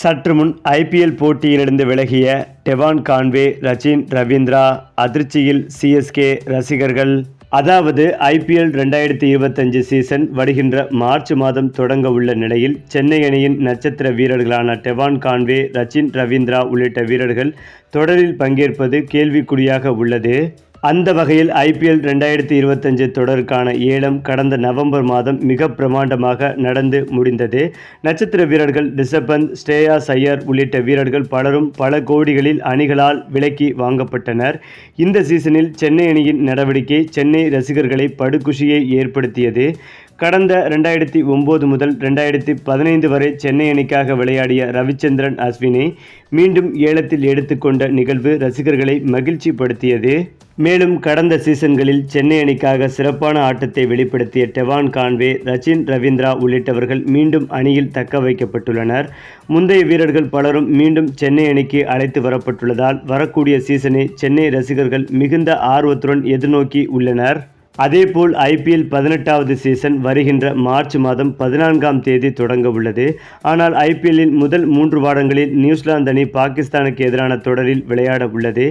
சற்று முன் ஐபிஎல் போட்டியிலிருந்து விலகிய டெவான் கான்வே ரச்சின் ரவீந்திரா அதிர்ச்சியில் சிஎஸ்கே ரசிகர்கள். அதாவது ஐபிஎல் ரெண்டாயிரத்தி இருபத்தஞ்சு சீசன் வருகின்ற மார்ச் மாதம் தொடங்க உள்ள நிலையில் சென்னை அணியின் நட்சத்திர வீரர்களான டெவான் கான்வே ரச்சின் ரவீந்திரா உள்ளிட்ட வீரர்கள் தொடரில் பங்கேற்பது கேள்விக்குறியாக உள்ளது. அந்த வகையில் ஐபிஎல் ரெண்டாயிரத்தி இருபத்தஞ்சு தொடருக்கான ஏலம் கடந்த நவம்பர் மாதம் மிக பிரமாண்டமாக நடந்து முடிந்தது. நட்சத்திர வீரர்கள் ரிஷபந்த் ஸ்ரேயாஸ் ஐயர் உள்ளிட்ட வீரர்கள் பலரும் பல கோடிகளில் அணிகளால் விலக்கி வாங்கப்பட்டனர். இந்த சீசனில் சென்னை அணியின் நடவடிக்கை சென்னை ரசிகர்களை படுகுஷியை ஏற்படுத்தியது. கடந்த ரெண்டாயிரத்தி ஒம்பது முதல் ரெண்டாயிரத்தி பதினைந்து வரை சென்னை அணிக்காக விளையாடிய ரவிச்சந்திரன் அஸ்வினை மீண்டும் ஏலத்தில் எடுத்துக்கொண்ட நிகழ்வு ரசிகர்களை மகிழ்ச்சிப்படுத்தியது. மேலும் கடந்த சீசன்களில் சென்னை அணிக்காக சிறப்பான ஆட்டத்தை வெளிப்படுத்திய டெவான் கான்வே ரச்சின் ரவீந்திரா உள்ளிட்டவர்கள் மீண்டும் அணியில் தக்க வைக்கப்பட்டுள்ளனர். முந்தைய வீரர்கள் பலரும் மீண்டும் சென்னை அணிக்கு அழைத்து வரப்பட்டுள்ளதால் வரக்கூடிய சீசனை சென்னை ரசிகர்கள் மிகுந்த ஆர்வத்துடன் எதிர்நோக்கி உள்ளனர். அதேபோல் ஐபிஎல் பதினெட்டாவது சீசன் வருகின்ற மார்ச் மாதம் பதினான்காம் தேதி தொடங்க உள்ளது. ஆனால் ஐபிஎல்லின் முதல் மூன்று வாரங்களில் நியூசிலாந்து அணி பாகிஸ்தானுக்கு எதிரான தொடரில் விளையாட உள்ளது.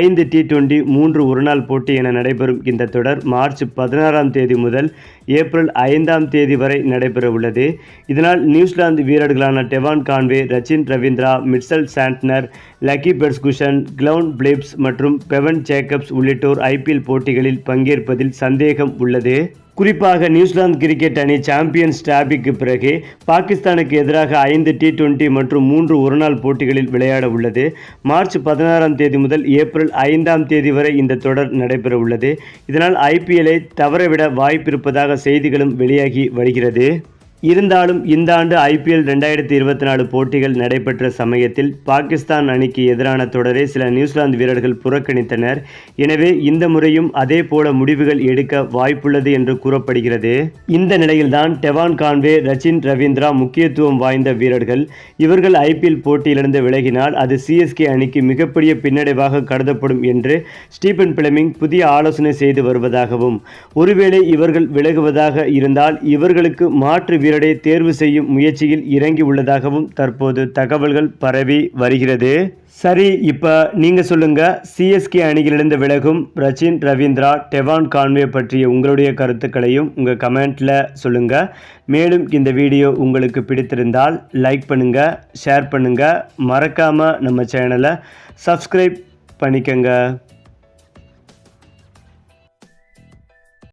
ஐந்து டி டுவெண்டி மூன்று ஒருநாள் போட்டி என நடைபெறும் இந்த தொடர் மார்ச் பதினாறாம் தேதி முதல் ஏப்ரல் ஐந்தாம் தேதி வரை நடைபெற உள்ளது. இதனால் நியூசிலாந்து வீரர்களான Devon Conway Rachin Ravindra Mitchell Santner Lockie Ferguson Glenn Phillips மற்றும் பெவன் ஜேக்கப்ஸ் உள்ளிட்டோர் ஐபிஎல் போட்டிகளில் பங்கேற்பதில் சந்தேகம் உள்ளது. குறிப்பாக நியூசிலாந்து கிரிக்கெட் அணி சாம்பியன்ஸ் டிராபிக்கு பிறகு பாகிஸ்தானுக்கு எதிராக ஐந்து டி டுவெண்டி மற்றும் மூன்று ஒருநாள் போட்டிகளில் விளையாட உள்ளது. மார்ச் பதினாறாம் தேதி முதல் ஏப்ரல் ஐந்தாம் தேதி வரை இந்த தொடர் நடைபெற உள்ளது. இதனால் ஐபிஎல்லை தவறவிட வாய்ப்பிருப்பதாக செய்திகளும் வெளியாகி வருகிறது. இருந்தாலும் இந்த ஆண்டு ஐபிஎல் ரெண்டாயிரத்தி இருபத்தி நாலு போட்டிகள் நடைபெற்ற சமயத்தில் பாகிஸ்தான் அணிக்கு எதிரான தொடரை சில நியூசிலாந்து வீரர்கள் புறக்கணித்தனர். எனவே இந்த முறையும் அதே போல முடிவுகள் எடுக்க வாய்ப்புள்ளது என்று கூறப்படுகிறது. இந்த நிலையில்தான் டெவான் கான்வே ரச்சின் ரவீந்திரா முக்கியத்துவம் வாய்ந்த வீரர்கள். இவர்கள் ஐபிஎல் போட்டியிலிருந்து விலகினால் அது சிஎஸ்கே அணிக்கு மிகப்பெரிய பின்னடைவாக கருதப்படும் என்று ஸ்டீபன் பிளமிங் புதிய ஆலோசனை செய்து வருவதாகவும் ஒருவேளை இவர்கள் விலகுவதாக இருந்தால் இவர்களுக்கு மாற்று வீரரை தேர்வு செய்யும் முயற்சியில் இறங்கி உள்ளதாகவும் தற்போது தகவல்கள் பரவி வருகிறது. சரி இப்போ நீங்கள் சொல்லுங்கள் சிஎஸ்கே அணியிலிருந்து விலகும் ரச்சின் ரவீந்திரா டெவான் கான்வே பற்றிய உங்களுடைய கருத்துக்களையும் உங்கள் கமெண்ட்டில் சொல்லுங்கள் மேலும் இந்த வீடியோ உங்களுக்கு பிடித்திருந்தால் லைக் பண்ணுங்கள் ஷேர் பண்ணுங்கள் மறக்காமல் நம்ம சேனலை சப்ஸ்கிரைப் பண்ணிக்கங்க.